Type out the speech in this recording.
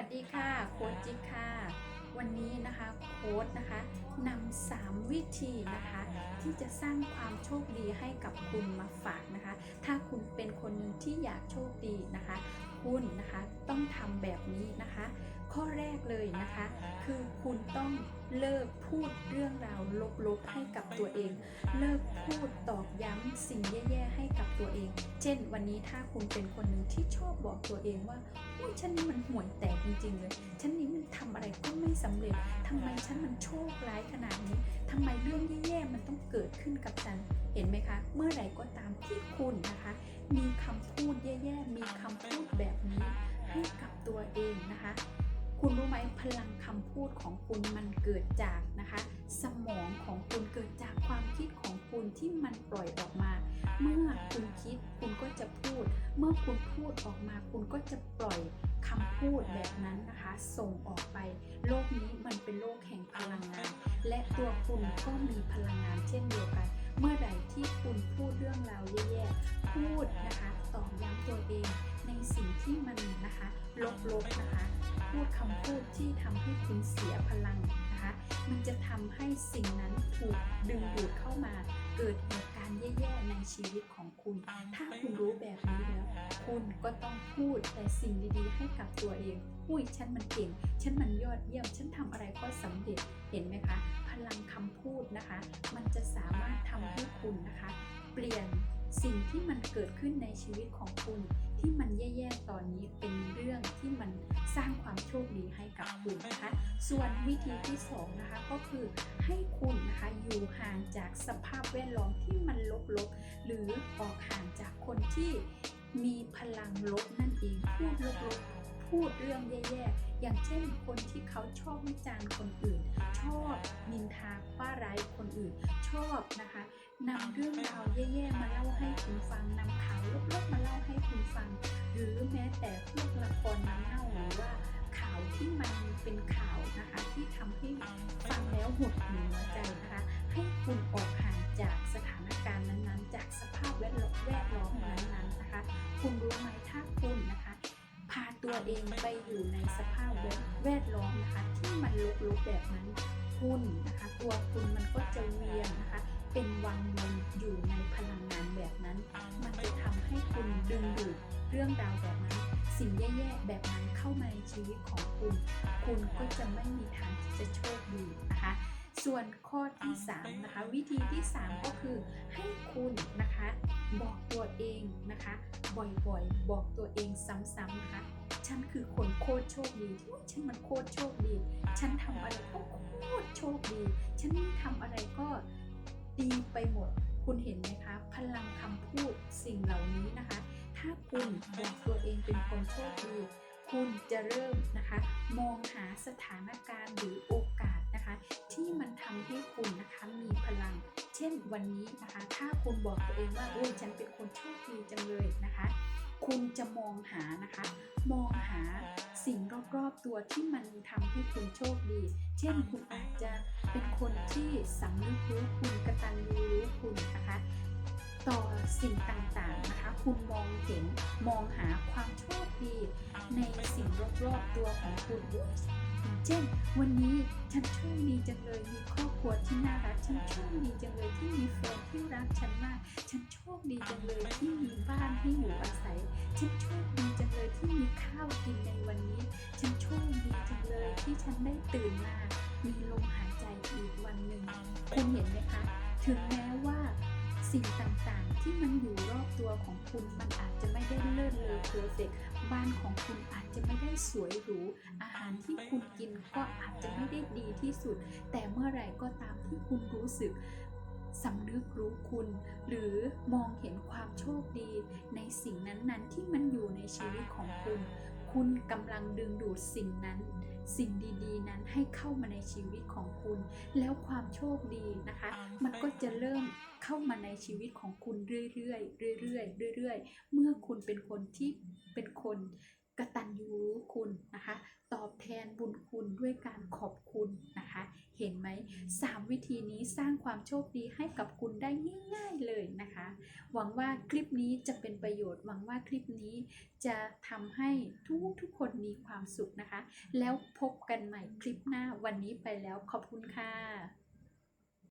วัสดีค่ะโค้ชจิ๊กค่ะ วันนี้นะคะโค้ชนะคะนำสามวิธีนะคะ ที่จะสร้างความโชคดีให้กับคุณมาฝากนะคะ ถ้าคุณเป็นคนหนึ่งที่อยากโชคดีนะคะ คุณนะคะต้องทำแบบนี้นะคะ ข้อแรกเลยนะคะ คือคุณต้องเลิกพูดเรื่องราวลบๆให้กับตัวเอง เลิกพูดตอกย้ำสิ่งแย่ๆให้กับตัวเอง เช่น วันนี้ถ้าคุณเป็นคนหนึ่งที่ชอบบอกตัวเองว่าอุ้ยฉันนี่มันห่วยแตกจริงๆเลยฉันนี่มันทำอะไรก็ไม่สำเร็จทำไมฉันมันโชคร้ายขนาดนี้ทำไมเรื่องแย่ๆมันต้องเกิดขึ้นกับฉันเห็นไหมคะ เมื่อไหร่ก็ตามที่คุณนะคะ มีคำพูดแย่ๆมีคำพูดแบบนี้ให้กับตัวเองนะคะ คุณรู้ไหมพลังคำพูดของคุณมันเกิดจากนะคะ สมองของคุณเกิดจากความคิดของคุณที่มันปล่อยออกมา เมื่อคุณคิดคุณก็จะพูด เมื่อคุณพูดออกมา คุณก็จะปล่อยคำพูดแบบนั้นนะคะ ส่งออกไป โลกนี้มันเป็นโลกแห่งพลังงาน และตัวคุณก็มีพลังงานเช่นเดียวกัน เมื่อใดที่คุณพูดเรื่องราวแย่ๆพูดนะคะต่อย้ำตัวเองในสิ่งที่มันนะคะลบๆนะคะ พูดคำพูดที่ทำให้คุณเสียพลัง นะคะ มันจะทำให้สิ่งนั้นถูกดึงดูดเข้ามา เกิดเหตุการณ์แย่ๆในชีวิตของคุณ ถ้าคุณรู้แบบนี้แล้ว คุณก็ต้องพูดแต่สิ่งดีๆ ให้กับตัวเองอุ้ยฉันมันเก่ง ฉันมันยอดเยี่ยม ฉันทำอะไรก็สำเร็จ เห็นไหมคะ พลังคำพูดนะคะ มันจะสามารถทำให้คุณนะคะ เปลี่ยนสิ่งที่มันเกิดขึ้นในชีวิตของคุณ ที่มันแย่ๆตอนนี้เป็นเรื่องที่มัน สร้างความโชคดีให้กับคุณนะคะ ส่วนวิธีที่สองนะคะก็คือให้คุณนะคะอยู่ห่างจากสภาพแวดล้อมที่มันลบๆ หรือออกห่างจากคนที่มีพลังลบนั่นเองพูดลบๆพูดเรื่องแย่ๆ อย่างเช่นคนที่เขาชอบวิจารณ์คนอื่น ชอบนินทาว่าร้ายคนอื่นชอบนะคะ นำเรื่องราวแย่ๆมาเล่าให้คุณฟังนำข่าวลบๆมาเล่าให้คุณฟัง หรือแม้แต่พวกละครน้ำเน่าหรือว่าข่าวที่มันเป็นข่าวนะคะที่ทำให้ฟังแล้วหดหู่หัวใจนะคะให้คุณออกห่างจากสถานการณ์นั้นๆ จากสภาพแวดล้อมแวดล้อมนั้นๆนะคะคุณรู้ไหมถ้าคุณนะคะพาตัวเองไปอยู่ในสภาพแวดล้อมนะคะที่มันลบๆแบบนั้นคุณนะคะตัวคุณมันก็จะเวียนนะคะ เป็นวังวนอยู่ในพลังงานแบบนั้น มันจะทำให้คุณดึงดูดเรื่องราวแบบนั้น สิ่งแย่ๆแบบนั้นเข้ามาในชีวิตของคุณ คุณก็จะไม่มีทางที่จะโชคดีนะคะส่วนข้อที่3นะคะวิธีที่ 3 ก็คือให้คุณนะคะบอกตัวเองนะคะ บ่อยๆ บอกตัวเองซ้ำๆนะคะฉันคือคนโคตรโชคดีฉันมันโคตรโชคดี ฉันทำอะไรก็โคตรโชคดี ฉันทำอะไรก็ ดีไปหมด คุณเห็นไหมคะ พลังคำพูดสิ่งเหล่านี้นะคะ ถ้าคุณบอกตัวเองเป็นคนโชคดีคุณจะเริ่มนะคะ มองหาสถานการณ์หรือโอกาสนะคะ ที่มันทำให้คุณนะคะมีพลัง เช่นวันนี้นะคะ ถ้าคุณบอกตัวเองว่าโอ้ยฉันเป็นคนโชคดีจังเลยนะคะ คุณจะมองหานะคะ มองหาสิ่ง ตัวที่มันทำให้คุณโชคดี เช่นคุณอาจจะเป็นคนที่สำนึกรู้คุณกระตัญญูรู้คุณนะคะต่อสิ่งต่างๆนะคะ คุณมองเห็นมองหาความโชคดี ในสิ่งรอบๆตัวของคุณเช่น วันนี้ฉันโชคดีจังเลยมีครอบครัวที่น่ารักฉันโชคดีจังเลยที่มีแฟนที่รักฉันมาก ฉันโชคดีจังเลยที่มีบ้านให้อยู่อาศัย ฉันโชคดีจังเลยที่มีข้าวกินในวันนี้ ฉันโชคดีจังเลยที่ฉันได้ตื่นมา มีลมหายใจอีกวันหนึ่ง คุณเห็นไหมคะ ถึงแม้ว่าสิ่งต่างๆ ที่มันอยู่รอบตัวของคุณมันอาจจะไม่ได้เลิศเลอเพอร์เฟกบ้านของคุณอาจจะไม่ได้สวยหรู อาหารที่คุณกินก็อาจจะไม่ได้ดีที่สุด แต่เมื่อไหร่ก็ตามที่คุณรู้สึกสำนึกรู้คุณ หรือมองเห็นความโชคดีในสิ่งนั้นๆ ที่มันอยู่ในชีวิตของคุณ คุณกำลังดึงดูดสิ่งนั้น สิ่งดีๆ นั้นให้เข้ามาในชีวิตของคุณ แล้วความโชคดีนะคะ มันก็จะเริ่มเข้ามาในชีวิตของคุณเรื่อยๆเรื่อยๆเรื่อยๆเมื่อคุณเป็นคนที่เป็นคน กตัญญูรู้คุณนะคะ ตอไปแทนบุญคุณด้วยการขอบคุณนะคะ เห็นไหมสามวิธีนี้สร้างความโชคดีให้กับคุณได้ง่าย ๆเลยนะคะ หวังว่าคลิปนี้จะเป็นประโยชน์ หวังว่าคลิปนี้จะทำให้ทุกทุกคนมีความสุขนะคะ แล้วพบกันใหม่คลิปหน้าวันนี้ไปแล้วขอบคุณค่ะ